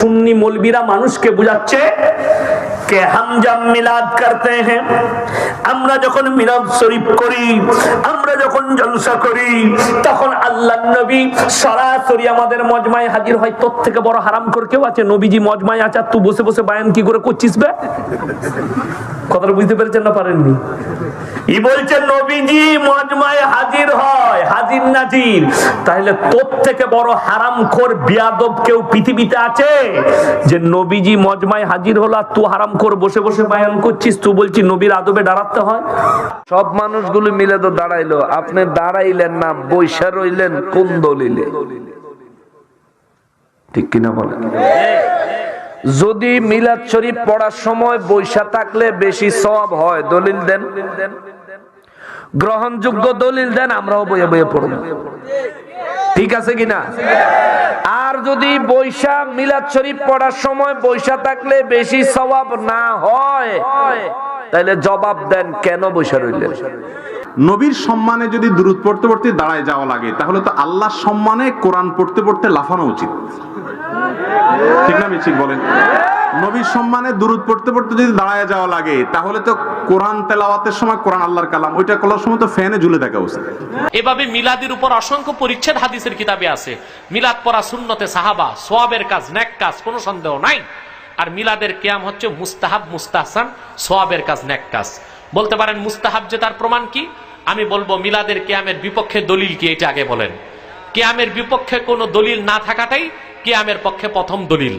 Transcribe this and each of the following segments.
সুন্নি মলবিরা মানুষকে বুঝাচ্ছে কে হাম জাম মিলাদ করতে হ্যাঁ। আমরা যখন মিলাদ শরীফ করি, আমরা যখন জলসা করি, তখন আল্লাহ নবী সরাসরি আমাদের মজমায় হাজির হয়। তোর থেকে বড় হারাম করে কেউ আছে? নবীজি মজমায় আছে, আর তুই বসে বসে বায়ান কি করে করছিস বে? কথাটা বুঝতে পেরেছেন না পারেননি? ই বলছে, নবীজি মজমায় হাজির হয়, হাজির নাজির। তাহলে তোর থেকে বড় হারাম খোর, বিয়াদব কেউ পৃথিবীতে আছে? যে নবীজি মজমায় হাজির হলো আর তুই হারাম খোর বসে বসে বায়ান করছিস, তুই বলছিস নবীর আদবে দাঁড়াতে হয়। সব মানুষগুলো মিলে তো দাঁড়াইলো। আপনি দাঁড়াইলেন না বৈশা রইলেন কোন দলিলে? ঠিক কিনা বলেন? যদি মিলাদ শরীফ পড়ার সময় বৈশা থাকলে বেশি সব হয়, দলিল দেন। গ্রহণযোগ্য দলিল দেন, আমরাও বইয়ে বইয়ে পড়ব। ঠিক আছে কিনা? আর যদি বৈশা মিলাদ শরীফ পড়ার সময় বৈশা থাকলে বেশি সওয়াব না হয় তাহলে জবাব দেন কেন বৈশা রইলেন? নবীর সম্মানে যদি দূরত পড়তে পড়তে দাঁড়ায় যাওয়া লাগে, তাহলে তো আল্লাহর সম্মানে কোরআন পড়তে পড়তে লাফানো উচিত। ঠিক না মিছিল বলেন? নবীর সম্মানে দূরত পড়তে পড়তে যদি দাঁড়ায় যাওয়া লাগে, তাহলে তো কোরআন তেলাওয়াতের সময় কোরআন আল্লাহর কালাম, ওইটা করার সময় তো ফ্যানে ঝুলে থাকা উচিত এভাবে মিলাদের উপর অসংখ্য পরিচ্ছেদ হাদিসের কিতাবে আছে। মিলাদ পড়া সুন্নতে সাহাবা, সোয়াবের কাজ, ন্যাক কাজ, কোনো সন্দেহ নাই। আর মিলাদের কিয়াম হচ্ছে মুস্তাহাব, মুস্তাহসান, সোয়াবের কাজ, ন্যাক কাজ। বলতে পারেন মুস্তাহাব যে তার প্রমাণ কি? আমি বলব মিলাদের কিয়ামের বিপক্ষে দলিল কি, এটা আগে বলেন। কিয়ামের বিপক্ষে কোনো দলিল না থাকাটাই কিয়ামের পক্ষে প্রথম দলিল।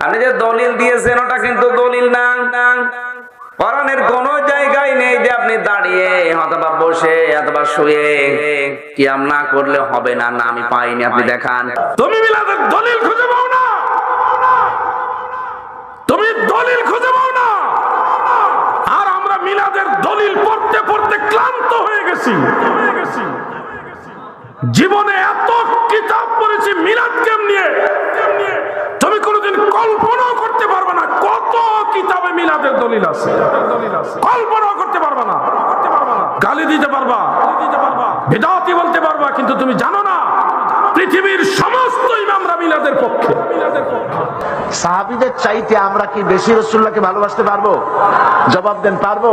আপনি যে দলিল দিয়েছেন, ওটা কিন্তু দলিল না। কোন জায়গায় নেই যে আপনি দাঁড়িয়ে, অথবা বসে, অথবা শুয়ে। কিয়াম না করলে হবে না না আমি পাইনি, আপনি দেখান। তুমি মিলাদের দলিল খুঁজে পাও না। তুমি দলিল খুঁজে পাও মিলাদের দলিল পড়তে পড়তে ক্লান্ত হয়ে গেছি। জীবনে এত কিতাব পড়েছি মিলাদ কেম নিয়ে। তুমি কোনোদিন কল্পনাও করতে পারবে না কত কিতাবে মিলাদের দলিল আছে। কল্পনাও করতে পারবে না। গালি দিতে পারবা। বেদাতি বলতে পারবা, কিন্তু তুমি জানো না, পৃথিবীর সমস্ত ইমামরা মিলাদের পক্ষে। সাহাবিদের চাইতে আমরা কি বেশি রসুল্লাহকে ভালোবাসতে পারব? জবাব দেন, পারব।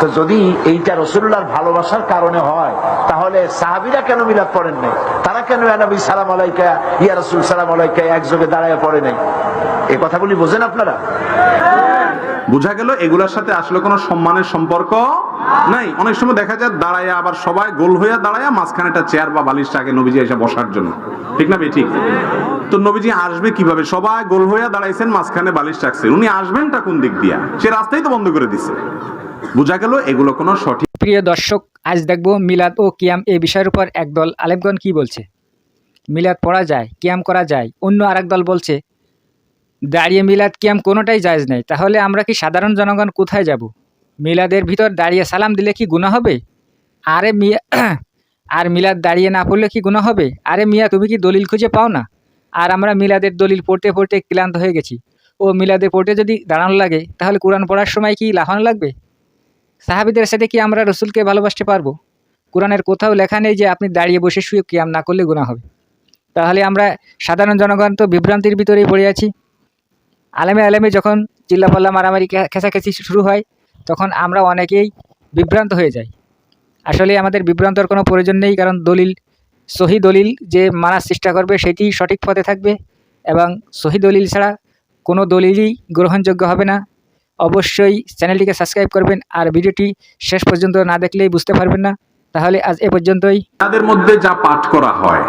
তো যদি এইটা রসুল্লাহর ভালোবাসার কারণে হয়, তাহলে সাহাবিরা কেন মিলাদ পড়েন নাই? তারা কেন নবী সালাম আলাইকা, ইয়া রসুল সালাম আলাইকা, একযোগে দাঁড়ায় পড়ে নাই? এই কথাগুলি বোঝেন আপনারা? বোঝা গেল এগুলোর সাথে আসলে কোনো সম্মানের সম্পর্ক নাই, অনেক সময় দেখা যায় দাঁড়ায় আবার সবাই গোল হইয়া দাঁড়ায় মাঝখানে একটা চেয়ার বা বালিশ থাকে নবীজি এসে বসার জন্য। ঠিক না ঠিক। তো নবীজি আসবে কীভাবে? সবাই গোল হইয়া দাঁড়াইছেন, মাঝখানে বালিশ রাখছেন। উনি আসবেনটা কোন দিক দিয়া? সে রাস্তাই তো বন্ধ করে দিছে। বোঝা গেল এগুলো কোনো সঠিক প্রিয় দর্শক, আজ দেখব মিলাদ ও কিয়াম এই বিষয়ের উপর একদল আলেমগণ কি বলছে। মিলাদ পড়া যায়, কিয়াম করা যায়, অন্য আরেক দল বলছে, দাঁড়িয়ে মিলাদ, কিয়াম কোনোটাই জায়জ নেই, তাহলে আমরা কি সাধারণ জনগণ কোথায় যাব? মিলাদের ভিতর দাঁড়িয়ে সালাম দিলে কি গুণা হবে? আরে মিয়া, আর মিলাদ দাঁড়িয়ে না পড়লে কি গুণা হবে? আরে মিয়া, তুমি কি দলিল খুঁজে পাও না? আর আমরা মিলাদের দলিল পড়তে পড়তে ক্লান্ত হয়ে গেছি। ও মিলাদে পড়তে যদি দাঁড়ানো লাগে, তাহলে কোরআন পড়ার সময় কি লাফানো লাগবে? সাহাবিদের সাথে কি আমরা রসুলকে ভালোবাসতে পারব? কোরআনের কোথাও লেখা নেই যে আপনি দাঁড়িয়ে বসে শুয়ে কিয়াম না করলে গুণা হবে। তাহলে আমরা সাধারণ জনগণ তো বিভ্রান্তির ভিতরেই পড়ে আছি। আলেমে আলেমে যখন চিল্লাপাল্লা, মারামারি, খে- খেঁচাখেচি শুরু হয় তখন আমরা অনেকেই বিভ্রান্ত হয়ে যাই। আসলে আমাদের বিভ্রান্তর কোনো প্রয়োজন নেই, কারণ দলিল, সহি দলিল যে মানার চেষ্টা করবে সেটি সঠিক পথে থাকবে এবং সহি দলিল ছাড়া কোনো দলিলই গ্রহণযোগ্য হবে না। অবশ্যই চ্যানেলটিকে সাবস্ক্রাইব করবেন আর ভিডিওটি শেষ পর্যন্ত না দেখলেই বুঝতে পারবেন না। তাহলে আজ এ পর্যন্তই। তাদের মধ্যে যা পাঠ করা হয়,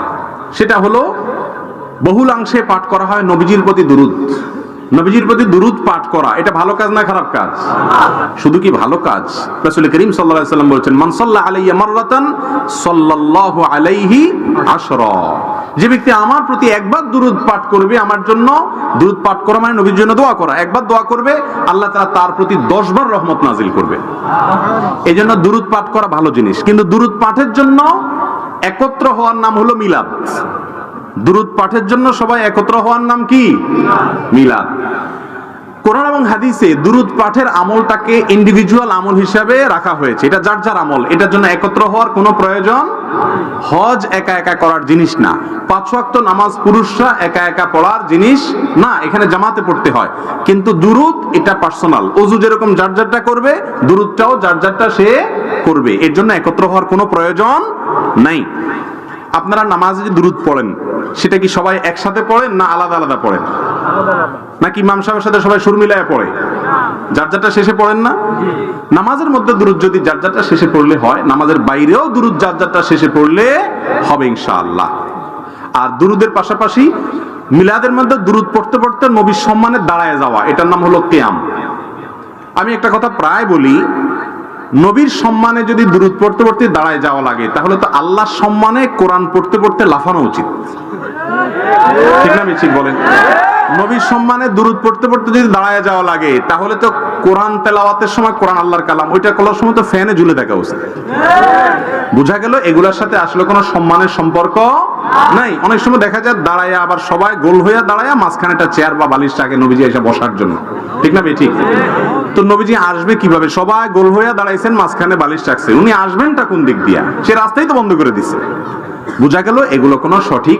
সেটা হলো বহুলাংশে পাঠ করা হয় নবীজির প্রতি দুরুদ। নবীজির প্রতি দুরুদ পাঠ করা, এটা ভালো কাজ না খারাপ কাজ? শুধু কি ভালো কাজ? রাসূল করিম সাল্লাল্লাহু আলাইহি সাল্লাম বলেছেন, মান সাল্লা আলাইয়া মাররাতান, সাল্লাল্লাহু আলাইহি আশরা। যে ব্যক্তি আমার প্রতি একবার দুরুদ পাঠ করবে, আমার জন্য দুরুদ পাঠ করা মানে নবীর জন্য দোয়া করা। একবার দোয়া করবে, আল্লাহ তাআলা তার প্রতি 10 বার রহমত নাজিল করবে। এই জন্য দুরুদ পাঠ করা ভালো জিনিস। কিন্তু দুরুদ পাঠের জন্য একত্র হওয়ার নাম হলো মিলাদ। দুরুদ পাঠের জন্য সবাই একত্র হওয়ার নাম কি? মিলাদ। কোরআন এবং হাদিসে দুরুদ পাঠের আমলটাকে ইন্ডিভিজুয়াল আমল হিসাবে রাখা হয়েছে। এটা যার যার আমল? এটার জন্য একত্র হওয়ার কোনো প্রয়োজন হজ একা একা করার জিনিস না। পাঁচ ওয়াক্ত নামাজ পুরুষরা একা একা পড়ার জিনিস না, এখানে জামাতে পড়তে হয়। কিন্তু দুরুদ এটা পার্সোনাল অজু যেরকম যার যারটা করবে, দুরুদটাও যার যারটা সে করবে। এর জন্য একত্র হওয়ার কোনো প্রয়োজন নাই। আপনারা নামাজে যে দুরুদ পড়েন, সেটা কি সবাই একসাথে পড়েন না আলাদা আলাদা পড়েন? নাকি ইমাম সাহেবের সাথে সবাই সুর মিলায় পড়ে? যার যারটা শেষে পড়েন না? নামাজের মধ্যে দুরুদ যদি যার যারটা শেষে পড়লে হয়, নামাজের বাইরেও দুরুদ যার যারটা শেষে পড়লে হবে ইনশাআল্লাহ। আর দুরুদের পাশাপাশি মিলাদের মধ্যে দুরুদ পড়তে পড়তে নবীর সম্মানে দাঁড়ায় যাওয়া, এটার নাম হলো কেয়াম। আমি একটা কথা প্রায় বলি নবীর সম্মানে যদি দূরত পড়তে পড়তে দাঁড়ায় যাওয়া লাগে, তাহলে তো আল্লাহর সম্মানে কোরআন পড়তে পড়তে লাফানো উচিত। ঠিক না মিছিল বলেন? নবীর সম্মানে দুরুদ পড়তে পড়তে যদি দাঁড়ায় যাওয়া লাগে, তাহলে তো কোরআন তেলাওয়াতের সময় কোরআন আল্লাহর কালাম, ওইটা করার সময় তো ফ্যানে ঝুলে থাকা উচিত। বোঝা গেল, এগুলোর সাথে আসলে কোনো সম্মানের সম্পর্ক নাই। অনেক সময় দেখা যায় দাঁড়ায়, আবার সবাই গোল হইয়া দাঁড়ায় মাঝখানে একটা চেয়ার বা বালিশ থাকে নবীজি এসে বসার জন্য। ঠিক না ঠিক তো নবীজি আসবে কীভাবে? সবাই গোল হইয়া দাঁড়াইছেন, মাঝখানে বালিশ রাখছে। উনি আসবেন আসবেনটা কোন দিক দিয়া? সে রাস্তাই তো বন্ধ করে দিছে। বোঝা গেল, এগুলো কোনো সঠিক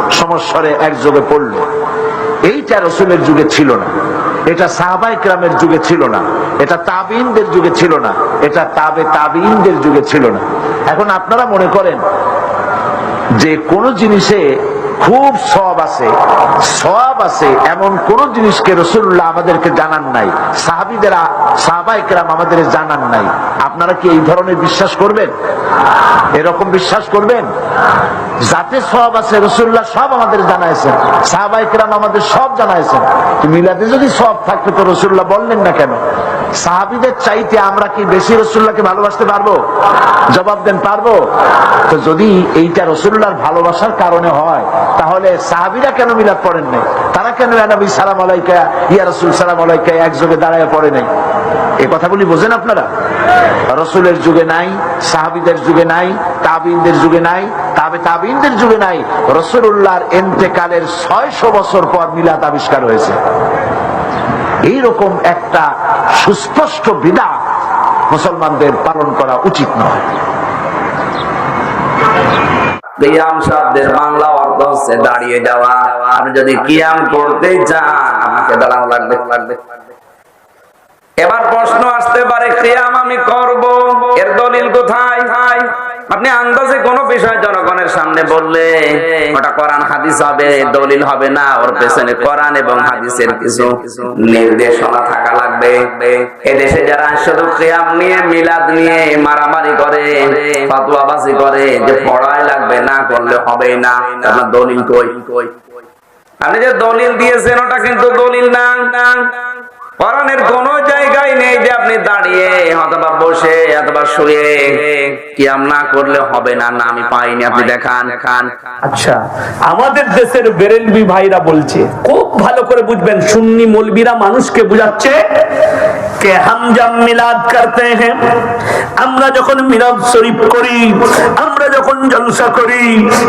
সমস্বরে একযোগে পড়ল। এইটা রসুলের যুগে ছিল না। এটা সাহাবাই ক্রামের যুগে ছিল না। এটা তাবিনদের যুগে ছিল না। এটা তাবে তাবিনদের যুগে ছিল না। এখন আপনারা মনে করেন যে কোন জিনিসে খুব সব আছে। সব আছে এমন কোন জিনিসকে রসুল্লাহ আমাদেরকে জানান নাই। সাহাবিদেরা সাহাবাইকেরাম আমাদের জানান নাই। আপনারা কি এই ধরনের বিশ্বাস করবেন? এরকম বিশ্বাস করবেন? যাতে সব আছে রসুল্লাহ সব আমাদের জানাইছেন। সাহাবাইকেরাম আমাদের সব জানাইছেন। তো মিলাদে যদি সব থাকতো তো রসুল্লাহ বললেন না কেন? সাহাবিদের চাইতে আমরা কি বেশি রসুল্লাহকে ভালোবাসতে পারব? জবাব দেন, পারব। তো যদি এইটা রসুল্লাহর ভালোবাসার কারণে হয়, তাহলে সাহাবিরা কেন মিলাদ পড়েন নাই? তারা কেন নবী সালাম আলাইকা, ইয়া রসুল সালাম আলাইকা একযোগে দাঁড়ায় পড়ে নাই? এই কথাগুলি বোঝেন আপনারা? রসুলের যুগে নাই, সাহাবিদের যুগে নাই, তাবিনদের যুগে নাই, তাবে তাবিনদের যুগে নাই। রসুল্লাহর এন্তেকালের ছয়শো বছর পর মিলাদ আবিষ্কার হয়েছে। এইরকম একটা সুস্পষ্ট বিধা মুসলমানদের পালন করা উচিত নয়। শব্দের বাংলা অর্থ হচ্ছে দাঁড়িয়ে যাওয়া। আপনি যদি কিয়াম করতে চান, আমাকে দাঁড়ানো লাগবে লাগবে। এবার প্রশ্ন আসতে পারে কিয়াম আমি করব এর দলিল কোথায় আপনি আন্দাজে কোন বিষয় জনগণের সামনে বললে ওটা কোরআন হাদিস হবে দলিল হবে না ওর পেছনে কোরআন এবং হাদিসের কিছু নির্দেশনা থাকা লাগবে এদেশে যারা শুধু কিয়াম নিয়ে মিলাদ নিয়ে মারামারি করে ফাতুয়াবাজি করে যে পড়াই লাগবে না করলে হবেই না আপনার দলিল কই কই আপনি যে দলিল দিয়েছেন ওটা কিন্তু দলিল না কোরআনের কোন জায়গায় নেই যে আপনি দাঁড়িয়ে অথবা বসে অথবা শুয়ে। কিয়াম না করলে হবে না না আমি পাইনি আপনি দেখান। খান আচ্ছা আমাদের দেশের বেরেলবি ভাইরা বলছে খুব ভালো করে বুঝবেন সুন্নি মলবিরা মানুষকে বুঝাচ্ছে কে হাম জাম মিলাদ করতে হ্যাঁ। আমরা যখন মিলাদ শরীফ করি আমরা যখন জলসা করি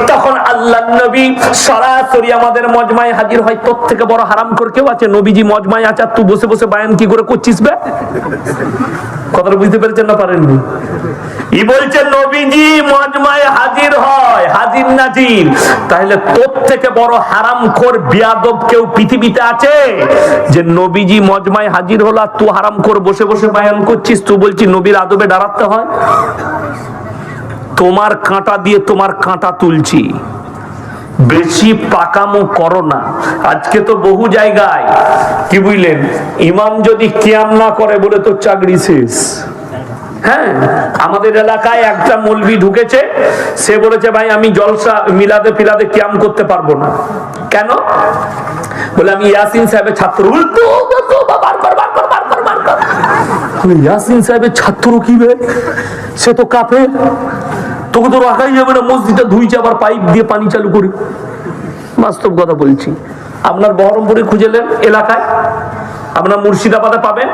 তখন আল্লাহ নবী সরাসরি আমাদের মজমায় হাজির হয়। তোর থেকে বড় হারাম করে কেউ আছে? নবীজি মজমায় আছে তুই বসে বসে বায়ান কি করে করছিস বে? কথাটা বুঝতে পেরেছেন না পারেননি? ই বলছে নবীজি মজমায় হাজির হয়, হাজির নাজির। তাহলে তোর থেকে বড় বিয়াদব কেউ পৃথিবীতে আছে? যে নবীজি মজমায় হাজির হলো আর তুই হারাম খোর বসে বসে বায়ান করছিস, তুই বলছিস নবীর আদবে দাঁড়াতে হয়? তোমার কাঁটা দিয়ে তোমার কাঁটা তুলছি। বেশি পাকামো করো না। আজকে তো বহু জায়গায়, কি বুঝলেন? ইমাম যদি কিয়াম না করে বলে তো চাকরি শেষ। হ্যাঁ আমাদের এলাকায় একটা মলবি ঢুকেছে, সে বলেছে, ভাই, আমি জলসা, মিলাদে ফিলাদে কিয়াম করতে পারব না। কেন? বলে, আমি ইয়াসিন সাহেবের ছাত্র। ইয়াসিন সাহেবের ছাত্র কি সে তো কাপে তোকে তো রাখাই যাবে না, মসজিদটা ধুইছে, আবার পাইপ দিয়ে পানি চালু করে। বাস্তব কথা বলছি। আপনার বহরমপুরে খুঁজেলেন এলাকায়? আপনার মুর্শিদাবাদে পাবেন?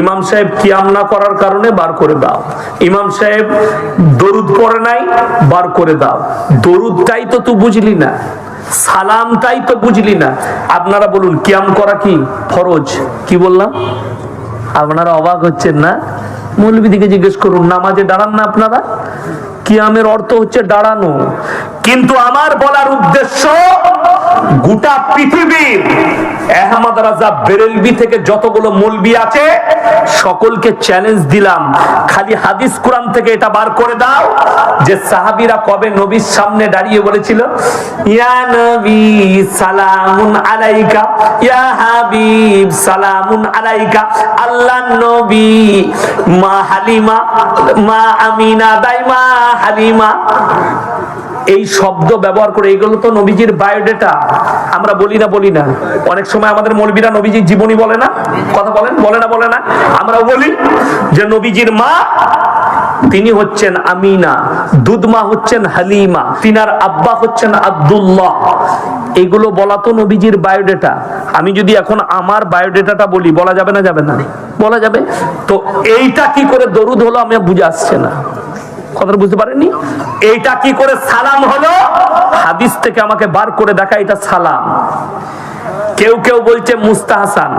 ইমাম সাহেব কিয়াম না করার কারণে বার করে দাও। ইমাম সাহেব দরুদ পড়ে নাই, বার করে দাও। দরুদটাই তো তুই বুঝলি না, সালামটাই তো বুঝলি না। আপনারা বলুন, কিয়াম করা কি ফরজ? কি বললাম? আপনারা অবাক হচ্ছেন না? মৌলবী দিকে জিজ্ঞেস করুন, নামাজে দাঁড়ান না আপনারা? কিয়ামের অর্থ হচ্ছে দাঁড়ানো। কিন্তু আমার বলার উদ্দেশ্য গোটা পৃথিবীর আহমদ রাজা বেরেলবি থেকে যতগুলো মৌলবি আছে, সকলকে চ্যালেঞ্জ দিলাম। খালি হাদিস কোরআন থেকে এটা বার করে দাও যে সাহাবিরা কবে নবীর সামনে দাঁড়িয়ে বলেছিল, ইয়া নবী সালামুন আলাইকা, ইয়া হাবিব সালামুন আলাইকা আল্লাহ নবী, মা হালিমা, মা আমিনা দাইমা হালিমা। এই শব্দ ব্যবহার করে, এগুলো তো নবীজির বায়োডেটা আমরা বলি না বলি না। অনেক সময় আমাদের মৌলবীরা নবীজির জীবনী বলে না? কথা বলেন, বলে না বলে না? আমরা বলি যে নবীজির মা, তিনি হচ্ছেন আমিনা, দুধমা হচ্ছেন হালিমা, তিনার আব্বা হচ্ছেন আব্দুল্লাহ। এগুলো বলা তো নবীজির বায়োডেটা আমি যদি এখন আমার বায়োডেটাটা বলি, বলা যাবে না যাবে না? বলা যাবে? তো এইটা কি করে দরুদ হলো, আমি বুঝে আসছে না। কথাটা বুঝতে পারেননি? এইটা কি করে সালাম হলো? হাদিস থেকে আমাকে বার করে দেখা, এটা সালাম। কেউ কেউ বলছে মুস্তাহসান।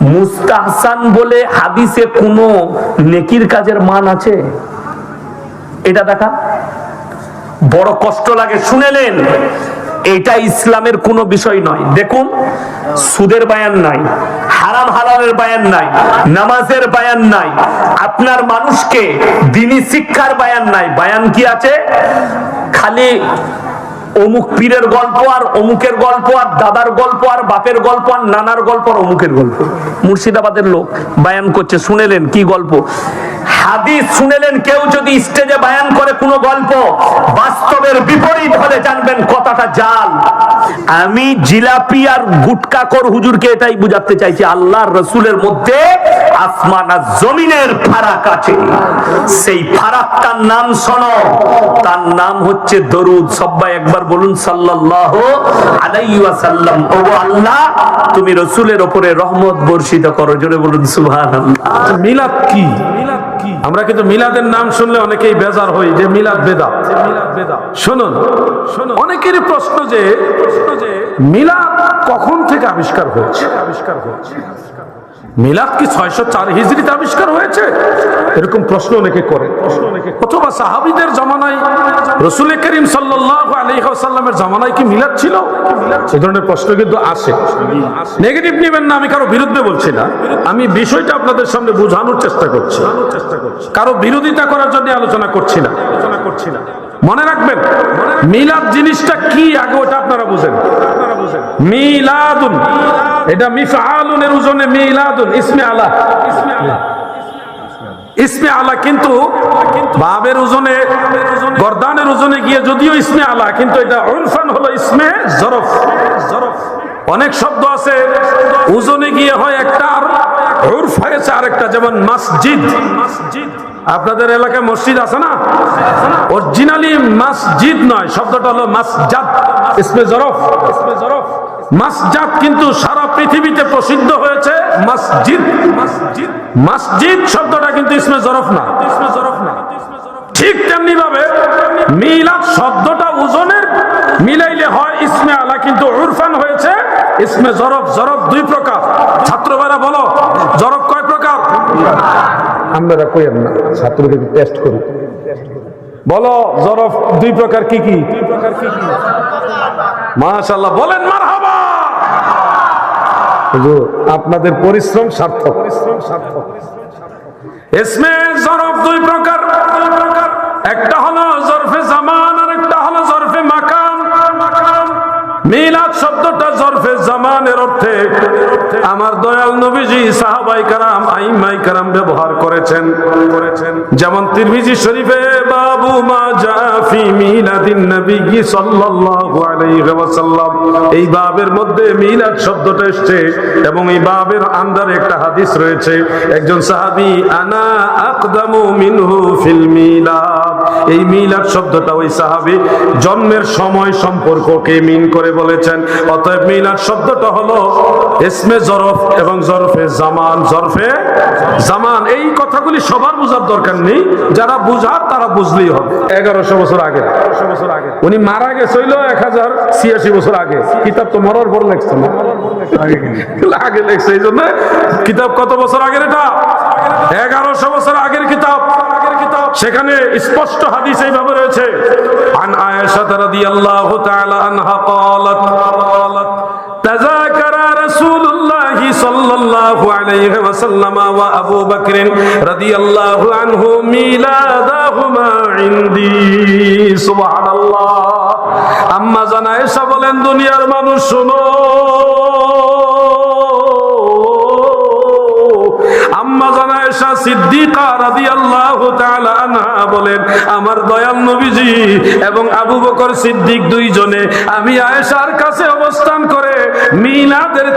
মুস্তাহসান বলে হাদিসে কোনো নেকির কাজের মান আছে? এটা দেখা। বড় কষ্ট লাগে শুনেলেন এটা ইসলামের কোনো বিষয় নয়। দেখুন, সুদের বায়ান নাই। হারাম হালালের বায়ান নাই, নামাজের বায়ান নাই, আপনার মানুষকে দিনী শিক্ষার বায়ান নাই। বায়ান কি আছে? খালি অমুক পীরের গল্প আর অমুকের গল্প আর দাদার গল্প আর বাপের গল্প আর নানার গল্প আর অমুকের গল্প। মুর্শিদাবাদের লোক বায়ান করছে, শুনেলেন কি গল্প? হাদিস শুনেলেন কেউ যদি স্টেজে বায়ান করে কোনো গল্প, বাস্তবের বিপরীত হলে জানবেন কথাটা জাল। আমি জিলাপি আর গুটকাকর হুজুরকে এটাই বুঝাতে চাইছি আল্লাহর রসুলের মধ্যে আসমান আর জমিনের ফারাক আছে। সেই ফারাকটার নাম শোনো, তার নাম হচ্ছে দরুদ। সব্বাই একবার বলুন, সাল্লাল্লাহু আলাইহি ওয়াসাল্লাম। ও আল্লাহ, তুমি রসুলের উপরে রহমত বর্ষিত করো। জোরে বলুন, সুবহানাল্লাহ। মিলাদ কি? আমরা কিন্তু মিলাদের নাম শুনলে অনেকেই বেজার হই, যে মিলাদ বেদা শুনুন যে প্রশ্ন যে, মিলাদ কখন থেকে আবিষ্কার হয়েছে আবিষ্কার হয়েছে? মিলাদ কি ছয়শো চার হিজড়িতে আবিষ্কার হয়েছে? এরকম প্রশ্ন অনেকে করে। অথবা সাহাবিদের জমানায় রসুল করিম সাল্লাহ জমানায় কি মিলাদ ছিল? এই ধরনের প্রশ্ন কিন্তু আসে। নেগেটিভ নেবেন না, আমি কারও বিরুদ্ধে বলছি না। আমি বিষয়টা আপনাদের সামনে বোঝানোর চেষ্টা করছি। কারও বিরোধিতা করার জন্য আলোচনা করছি না আলোচনা করছি না। মনে রাখবেন, মিলাদ জিনিসটা কি আগে ওটা আপনারা বুঝেন। মিলাদুন। এটা মিফআলুনের ওজনে মিলাদুন, ইসমে আলা। ইসমে আলা কিন্তু বাবের ওজনে ওজনে গিয়ে যদিও ইসমে আলা, কিন্তু এটা উরফান হলো ইসমে জরফ। জরফ অনেক শব্দ আছে, ওজনে গিয়ে হয় একটা, আর হয়েছে আরেকটা, যেমন মসজিদ। মসজিদ আপনাদের এলাকায় মসজিদ আছে না? অরিজিনালি মসজিদ নয়, শব্দটা হলো মাসজাদ ইসমে জরফ ইসমে জরফ। মাসজাদ কিন্তু পৃথিবীতে প্রসিদ্ধ হয়েছে মসজিদ। মসজিদ। মসজিদ শব্দটা কিন্তু ইসমে জরফ না। ইসমে জরফ না। ঠিক তেমনি ভাবে মিলাদ শব্দটা ওজনের মিলাইলে হয় ইসমে আলা কিন্তু উরফান হয়েছে ইসমে জরফ। জরফ দুই প্রকার। ছাত্র ভাইরা বলো জরফ কয় প্রকার? আমরা কইেন না ছাত্রদের টেস্ট করি। বলো জরফ দুই প্রকার কি কি? দুই প্রকার কি কি? মাশাআল্লাহ বলেন মারহাবা। আপনাদের পরিশ্রম সার্থক। পরিশ্রম সার্থক ইসমে জরফ দুই প্রকার। একটা হলো জরফে জামান, আর একটা হলো জরফে মাকান। মিলাদ শব্দটা জরফে জামানের অর্থে আমার দয়াল নবীজি, সাহাবাই কারাম, আইমাই কারাম ব্যবহার করেছেন। করেছেন যেমন তিরমিজি শরীফে বাবু জন্মের সময় সম্পর্ককে মিন করে বলেছেন। অতএব মিলাদ শব্দটা হলো ইসমে জরফ এবং জরফে জামান জরফে জামান এই কথাগুলি সবার বোঝার দরকার নেই। যারা বুঝার তারা বুঝলেই হবে। এগারোশো বছর আগে উনি মারা গেছে হইলো এক হাজার ছিয়াশি বছর আগে কিতাব তো মরার পর লেখছে না আগে লেখছে এই জন্য কিতাব কত বছর আগের এটা এগারোশো বছর আগের কিতাব সেখানে স্পষ্ট হাদিস এইভাবে রয়েছে আন আয়েশা রাদিয়াল্লাহু তাআলা আনহা قالت تذاكر رسول الله صلى الله عليه وسلم وابو بكر رضي الله عنه ميلادهما عندي سبحان الله আম্মা জানা এসা বলেন দুনিয়ার মানুষ শুনো জানা সিদ্দিকা রাদিয়াল্লাহু তাআলা আনহা বলেন, আমার দয়াল নবীজি এবং আবু বকর সিদ্দিক দুইজনে আমি আয়েশার কাছে অবস্থান করে মিলাদের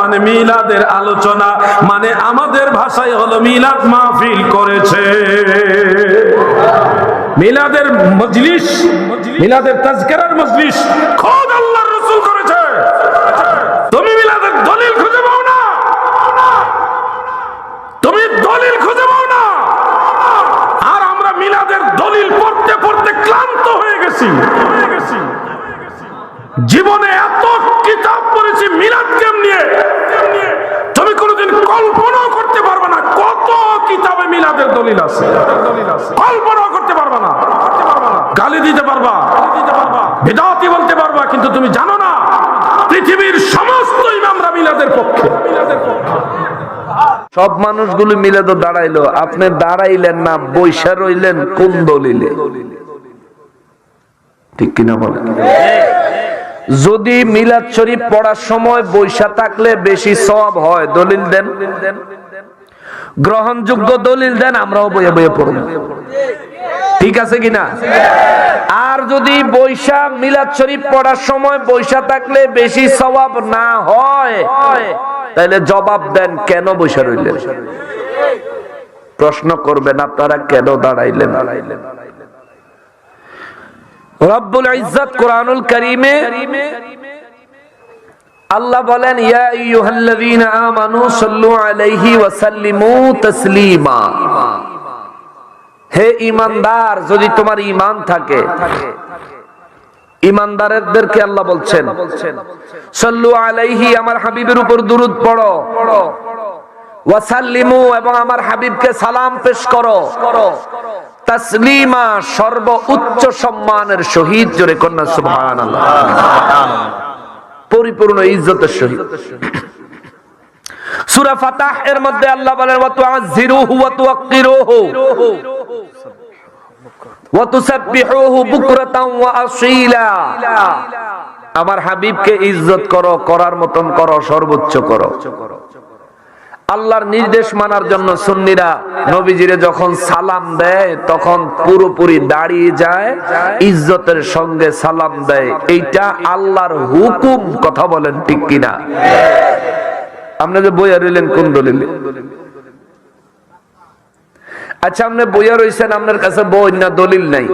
মানে মিলাদের আলোচনা মানে আমাদের ভাষায় হলো মিলাদ মাহফিল করেছে। মিলাদের মজলিস, মিলাদের তাজকেরার মজলিস রাসূল করেছে তুমি মিলাদের দলিল খুঁজে পাও না তুমি দলিল খুঁজে পাও না আর আমরা মিলাদের দলিল পড়তে পড়তে ক্লান্ত হয়ে গেছি জীবনে এত কিতাব পড়েছি, মিলাদ কেম নিয়ে? তুমি কোনোদিন কল্পনাও করতে পারবে না কত কিতাবে মিলাদের দলিল আছে। কল্পনাও করতে পারবে না। গালি দিতে পারবা। বেদাতি বলতে পারবা, কিন্তু তুমি জানো না, পৃথিবীর সমস্ত ইমামরা মিলাদের পক্ষে। মিলাদের পক্ষে সব মানুষগুলো মিলে তো দাঁড়াইলো। আপনি দাঁড়াইলেন না বৈশা রইলেন কোন দলিলে? ঠিক কিনা বলেন? যদি মিলাদ শরীফ পড়ার সময় বৈশা থাকলে বেশি সব হয়, দলিল দেন। গ্রহণযোগ্য দলিল দেন, আমরাও বইয়ে বইয়ে পড়ব। ঠিক আছে কিনা? আর যদি বৈশা মিলাদ শরীফ পড়ার সময় বৈশা থাকলে বেশি সওয়াব না হয় তাহলে জবাব দেন, কেন বৈশা রইলেন? প্রশ্ন করবেন, আপনারা কেন দাঁড়াইলেন? রব্বুল ইজ্জত কোরআনুল কারীমে আল্লাহ বলেন, ইয়া আইয়ুহাল্লাযীনা আমানু সাল্লু আলাইহি ওয়া সাল্লিমু তাসলিমা। হে ইমানদার যদি তোমার ইমান থাকে ইমানদারদেরকে আল্লাহ বলছেন, সাল্লু আলাইহি আমার হাবিবের উপর দুরূদ পড়ো, ওয়াসাল্লিমু এবং আমার হাবিবকে সালাম পেশ করো। তাসলিমা সর্ব উচ্চ সম্মানের সহিত জোরে কন্যা, সুবহানাল্লাহ। পরিপূর্ণ ইজ্জতের সহিত সূরা ফাতাহ এর মধ্যে আল্লাহ বলেন ওয়া ওয়া তুওয়াক্কিরুহু ওয়া তুসাব্বিহুহু বুকরাতান ওয়া আমার হাবিবকে ইজ্জত করো, করার মতন করো, সর্বোচ্চ করো। আল্লাহর নির্দেশ মানার জন্য সুন্নিরা নবীজিরে যখন সালাম দেয়, তখন পুরোপুরি দাঁড়িয়ে যায়, ইজ্জতের সঙ্গে সালাম দেয়। এইটা আল্লাহর হুকুম, কথা বলেন ঠিক কিনা? আপনি যে বইয়া রইলেন, কোন দলিল? আচ্ছা আপনি বইয়া রইছেন, আপনার কাছে বই না দলিল নাই?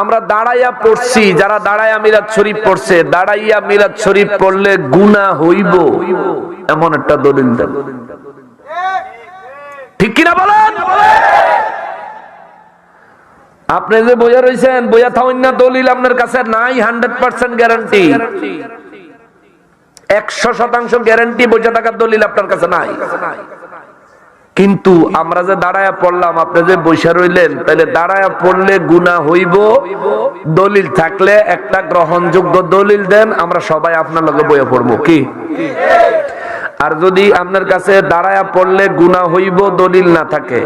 আমরা দাঁড়াইয়া পড়ছি, যারা দাঁড়াইয়া মিলাদ শরীফ পড়ছে, দাঁড়াইয়া মিলাদ শরীফ পড়লে গুনাহ হইব। এমন একটা দলিল ঠিক কিনা বলেন? আপনি যে বইয়া রয়েছেন বইয়া থাউন না দলিল আপনার কাছে নাই, হান্ড্রেড পার্সেন্ট গ্যারান্টি। একশো শতাংশ গ্যারান্টি বইয়া টাকার দলিল আপনার কাছে নাই। কিন্তু আমরা যে দাঁড়ায়া পড়লাম, আপনি যে বৈশা রইলেন তাহলে দাঁড়ায়া পড়লে গুণা হইব। দলিল থাকলে একটা গ্রহণযোগ্য দলিল দেন, আমরা সবাই আপনার লগে বইয়া পড়ব, কি? আর যদি আপনার কাছে দাঁড়ায়া পড়লে গুণা হইব দলিল না থাকে।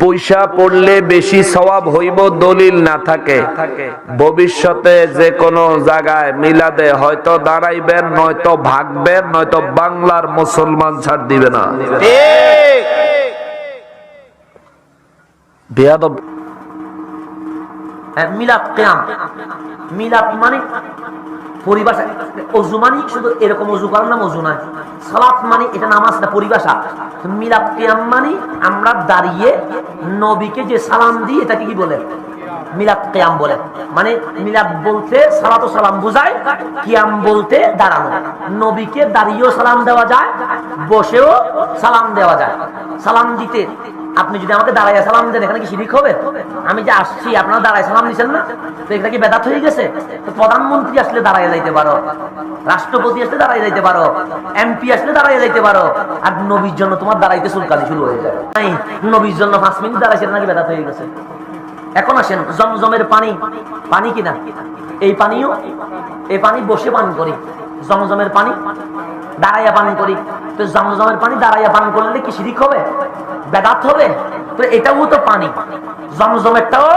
বৈশা পড়লে বেশি সওয়াব হইব দলিল না থাকে। ভবিষ্যতে যে কোনো জায়গায় মিলাদে হয়তো দাঁড়াইবেন নয়তো ভাগবেন নয়তো বাংলার মুসলমান ছাড় দিবে না। বেয়াদব। মিলাদ কেয়াম। মিলাদ মানে পরিভাষা। অজু মানে শুধু এরকম অজু করার নাম অজু সালাত মানে এটা নামাজ না পরিভাষা। মিলাদ মানে আমরা দাঁড়িয়ে নবীকে যে সালাম দিই, এটাকে কি বলে? মিলাদ বলে। মানে মিলাদ বলতে সালাত সালাম বোঝায়, কিয়াম বলতে দাঁড়ানো। নবীকে দাঁড়িয়েও সালাম দেওয়া যায়, বসেও সালাম দেওয়া যায়। সালাম দিতে আপনি যদি আমাকে দাঁড়াইয়া সালাম দেন, এখানে কি শিরিক হবে? আমি যে আসছি, আপনারা দাঁড়ায় সালাম দিচ্ছেন না? তো এটা কি বেদাত হয়ে গেছে? তো প্রধানমন্ত্রী আসলে দাঁড়াইয়া যাইতে পারো। রাষ্ট্রপতি আসলে দাঁড়াইয়া যাইতে পারো। এমপি আসলে দাঁড়াইয়া যাইতে পারো। আর নবীর জন্য তোমার দাঁড়াইতে চুলকানি শুরু হয়ে যাবে নাই, নবীর জন্য পাঁচ মিনিট দাঁড়াইছে নাকি বেদাত হয়ে গেছে? এখন আসেন, জমজমের পানি। পানি কিনা? এই পানিও, এই পানি বসে পান করি। জমজমের পানি, দাঁড়াইয়া পান করি। তো জমজমের পানি দাঁড়াইয়া পান করলে কি শিরিক হবে? বেদাত হবে? তো এটাও তো পানি। জমজমেরটাও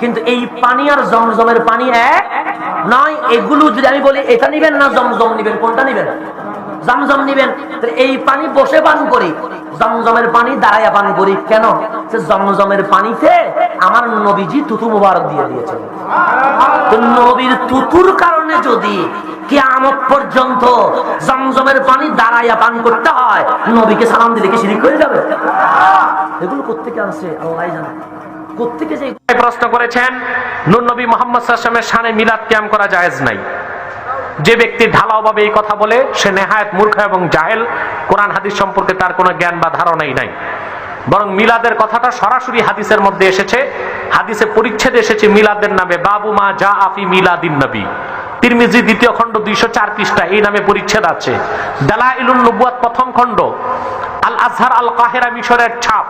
কিন্তু এই পানি আর জমজমের পানি এক নয়। এগুলো যদি আমি বলি, এটা নিবেন না, জমজম নিবেন, কোনটা নিবেন? জমজম নিবেন। এই পানি বসে পান করি। জমজমের পানি দাঁড়াইয়া পান করি। কেন? সে জমজমের পানিতে আমার নবীজি তুতু মুবারক দিয়ে দিয়েছে তো নবীর তুতুর কারণে যদি কিয়ামত পর্যন্ত জমজমের পানি দাঁড়াইয়া পান করতে হয়, নবীকে সালাম দিলে কি যাবে? এগুলো কোথেকে আল্লাহ জানে। কোথেকে যে প্রশ্ন করেছেন নুর নবী মোহাম্মদ সাল্লামের শানে মিলাদ ক্যাম করা জায়েজ নাই। যে ব্যক্তি ঢালাওভাবে এই কথা বলে, সে নেহায়ত মূর্খ এবং জাহেল। কোরআন হাদিস সম্পর্কে তার কোনো জ্ঞান বা ধারণাই নাই। বরং মিলাদের কথাটা সরাসরি হাদিসের মধ্যে এসেছে। হাদিসে পরিচ্ছেদ এসেছে, মিলাদের নামে বাবু মা যা আফি মিলাদিন নবী। তিরমিজি দ্বিতীয় খণ্ড দুইশো চার পৃষ্ঠা, এই নামে পরিচ্ছেদ আছে। দালা ইলুন নবুয়াত প্রথম খণ্ড আল আজহার আল কাহেরা মিশরের ছাপ,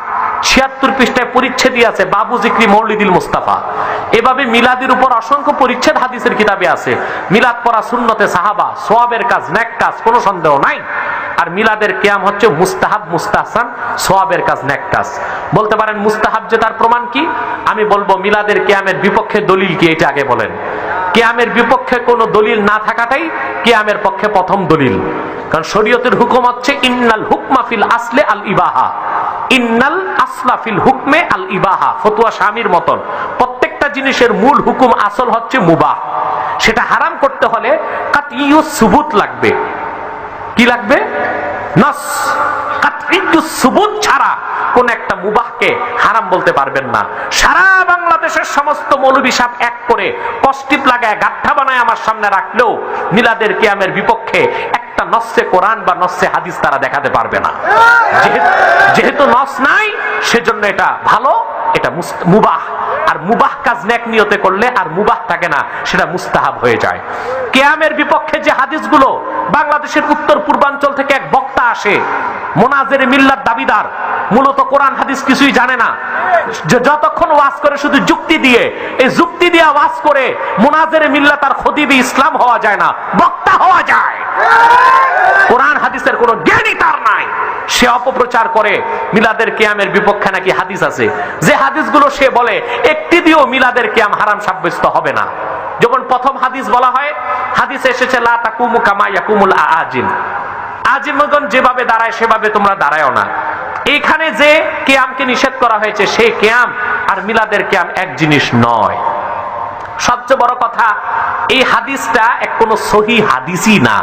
ছিয়াত্তর পৃষ্ঠায় পরিচ্ছেদই আছে, বাবু জিক্রি মৌলিদিল মুস্তাফা। এভাবে মিলাদের উপর অসংখ্য পরিচ্ছেদ হাদিসের কিতাবে আছে। মিলাদ পড়া সুন্নতে সাহাবা, সোয়াবের কাজ, ন্যাক কাজ, কোনো সন্দেহ নাই। আর মিলাদের কেয়াম হচ্ছে মুস্তাহাব, মুস্তাহসান, সোয়াবের কাজ, ন্যাক কাজ। বলতে পারেন, মুস্তাহাব যে তার প্রমাণ কি? আমি বলব, মিলাদের কেয়ামের বিপক্ষে দলিল কি? এটা আগে বলেন। কেয়ামের বিপক্ষে কোনো দলিল না থাকাটাই কেয়ামের পক্ষে প্রথম দলিল। কারণ শরীয়তের হুকুম হচ্ছে, ইন্নাল হুকমা ফিল আসলে আল ইবাহা। ইন্নাল আসলা ফিল হুকমে আল ইবাহা। ফতুয়া স্বামীর মতন। প্রত্যেকটা জিনিসের মূল হুকুম আসল হচ্ছে মুবাহ। সেটা হারাম করতে হলে কাতিয়ু সুবুত লাগবে। কি লাগবে? বিপক্ষে একটা নসে কোরআন বা নসে হাদিস তারা দেখাতে পারবে না। যেহেতু নস নাই, সেজন্য এটা ভালো, এটা মুবাহ। আর মুবাহ কাজ নেক নিয়তে করলে আর মুবাহ থাকে না, সেটা মুস্তাহাব হয়ে যায়। কেয়ামের বিপক্ষে যে হাদিসগুলো বাংলাদেশের উত্তর পূর্বাঞ্চল থেকে এক বক্তা আসে। মোনাজের মিল্লার দাবিদার। মূলত কোরআন হাদিস কিছুই জানে না। যতক্ষণ ওয়াজ করে শুধু যুক্তি দিয়ে, এই যুক্তি দিয়ে ওয়াজ করে মোনাজের মিল্লা তার খদিবি ইসলাম হওয়া যায় না, বক্তা হওয়া যায়। কোরআন হাদিসের কোনো জ্ঞানই তার নাই। সে অপপ্রচার করে, মিলাদের কেয়ামের বিপক্ষে নাকি হাদিস আছে। যে হাদিসগুলো সে বলে, একটি দিয়েও মিলাদের কেয়াম হারাম সাব্যস্ত হবে না। যখন প্রথম হাদিস বলা হয়, হাদিস এসেছে, লা তাকুমু কামা ইয়াকুমুল আজিম আজিমগণ যেভাবে দাঁড়ায়, সেভাবে তোমরা দাঁড়ায়ও না। এখানে যে কেয়ামকে নিষেধ করা হয়েছে, সেই কেয়াম আর মিলাদের কেয়াম এক জিনিস নয়। সবচেয়ে বড় কথা, এই হাদিসটা এক কোনো সহি হাদিসই না।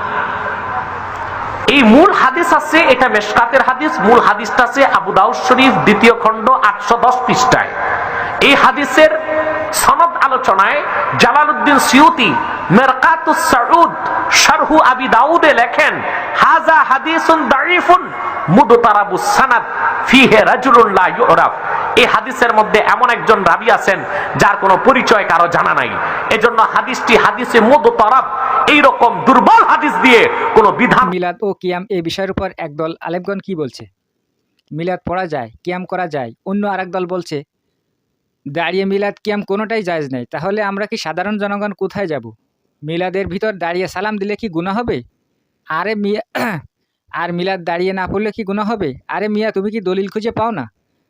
এই মূল হাদিস আছে, এটা মেশকাতের হাদিস, মূল হাদিসটা আছে আবু দাউদ শরীফ, দ্বিতীয় খণ্ড আটশো দশ পৃষ্ঠায়। এই হাদিসের সনদ আলোচনায় জালালউদ্দিন সিউতি, মেরকাতুস সাউদ, শারহু আবি দাউদে লেখেন হাজা হাদিসুন দাইফুন মুদতারাবুস সানাদ, ফিহে রাজুলুন লা ইউরাফ। এই হাদিসের মধ্যে এমন একজন রাবি আছেন যার কোনো পরিচয় কারও জানা নাই। এজন্য হাদিসটি হাদিসে মুদতারাব এই রকম দুর্বল হাদিস দিয়ে কোনো বিধান মিলাদ ও কিয়াম এই বিষয়ের উপর একদল আলেমগণ কি বলছে? মিলাদ পড়া যায়, কিয়াম করা যায়, অন্য আরেক দল বলছে দাঁড়িয়ে মিলাদ কিয়াম কোনোটাই জায়জ নেই। তাহলে আমরা কি সাধারণ জনগণ কোথায় যাব? মিলাদের ভিতর দাঁড়িয়ে সালাম দিলে কি গুণা হবে? আরে মিয়া, আর মিলাদ দাঁড়িয়ে না পড়লে কি গুণা হবে? আরে মিয়া, তুমি কি দলিল খুঁজে পাও না?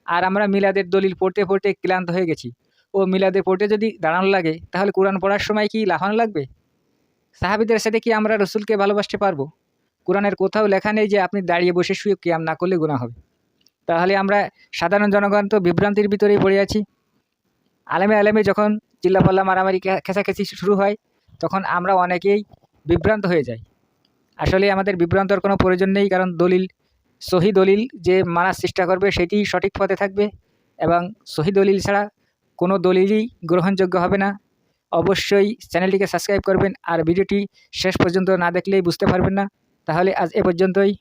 আর আমরা মিলাদের দলিল পড়তে পড়তে ক্লান্ত হয়ে গেছি। ও মিলাদে পড়তে যদি দাঁড়ানো লাগে, তাহলে কোরআন পড়ার সময় কি লাফানো লাগবে? সাহাবিদের সাথে কি আমরা রসুলকে ভালোবাসতে পারব? কোরআনের কোথাও লেখা নেই যে আপনি দাঁড়িয়ে বসে শুয়ে কিয়াম না করলে গুণা হবে। তাহলে আমরা সাধারণ জনগণ তো বিভ্রান্তির ভিতরেই পড়ে আছি। আলেমে আলেমে যখন চিল্লাপাল্লা মারামারি খে- খেঁচাখেচি শুরু হয়, তখন আমরা অনেকেই বিভ্রান্ত হয়ে যাই। আসলে আমাদের বিভ্রান্তর কোনো প্রয়োজন নেই, কারণ দলিল, সহি দলিল যে মানার চেষ্টা করবে সেটি সঠিক পথে থাকবে এবং সহি দলিল ছাড়া কোনো দলিলই গ্রহণযোগ্য হবে না। অবশ্যই চ্যানেলটিকে সাবস্ক্রাইব করবেন আর ভিডিওটি শেষ পর্যন্ত না দেখলেই বুঝতে পারবেন না। তাহলে আজ এ পর্যন্তই।